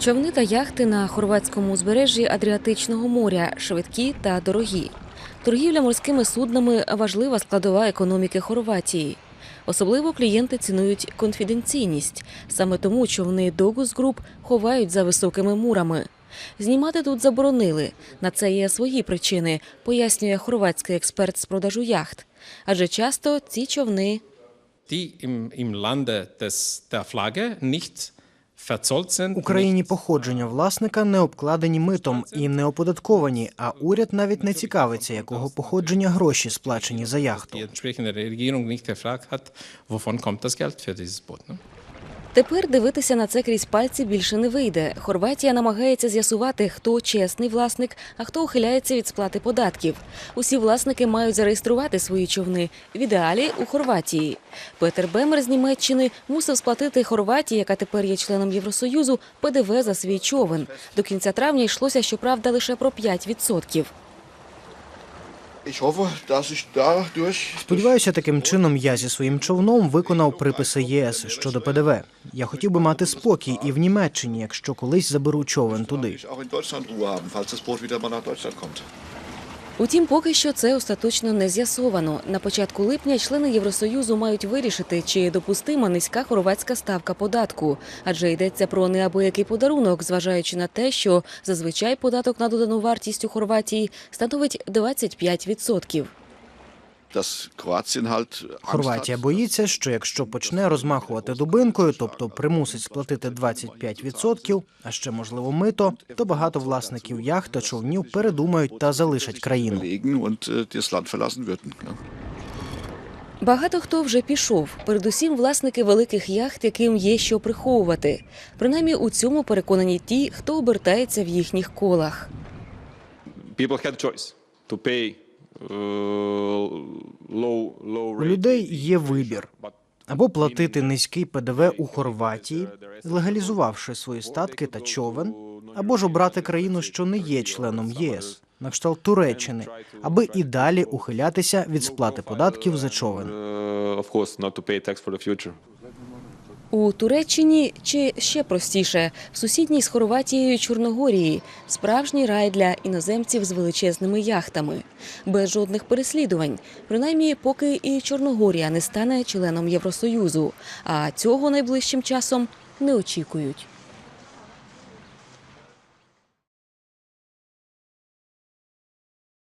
Човни та яхти на хорватському узбережжі Адріатичного моря швидкі та дорогі. Торгівля морськими суднами важлива складова економіки Хорватії. Особливо клієнти цінують конфіденційність. Саме тому човни Догус Груп ховають за високими мурами. Знімати тут заборонили. На це є свої причини, пояснює хорватський експерт з продажу яхт. Адже часто ці човни die im, im Lande des, der Flagge sind. Походження власника не обкладені митом і не оподатковані, а уряд навіть не цікавиться, якого походження гроші сплачені за яхту. Тепер дивитися на це крізь пальці більше не вийде. Хорватія намагається з'ясувати, хто чесний власник, а хто ухиляється від сплати податків. Усі власники мають зареєструвати свої човни в ідеалі у Хорватії. Петер Бемер з Німеччини мусив сплатити Хорватії, яка тепер є членом Євросоюзу, ПДВ за свій човен. До кінця травня йшлося, щоправда, лише про 5%. Сподіваюся, таким чином я зі своїм човном виконав приписи ЄС щодо ПДВ. Я хотів би мати спокій і в Німеччині, якщо колись заберу човен туди. Утім, поки що це остаточно не з'ясовано. На початку липня члени Євросоюзу мають вирішити, чи допустима низька хорватська ставка податку, адже йдеться про неабиякий подарунок, зважаючи на те, що зазвичай податок на додану вартість у Хорватії становить 25%. Хорватія боїться, що якщо почне розмахувати дубинкою, тобто примусить сплатити 25%, а ще можливо мито, то багато власників яхт та човнів передумають та залишать країну. äh. Багато хто вже пішов, передусім власники великих яхт, яким є що приховувати. Принаймні у цьому переконані ті, хто обертається в їхніх колах. people had choice to pay uh, У людей є вибір або платити низький ПДВ у Хорватії, легалізувавши свої статки та човен, або ж обрати країну, що не є членом ЄС, на кшталт Туреччини, аби і далі ухилятися від сплати податків за човен. У Туреччині чи ще простіше в сусідній з Хорватією Чорногорії справжній рай для іноземців з величезними яхтами, без жодних переслідувань, принаймні поки і Чорногорія не стане членом Євросоюзу. А цього найближчим часом не очікують.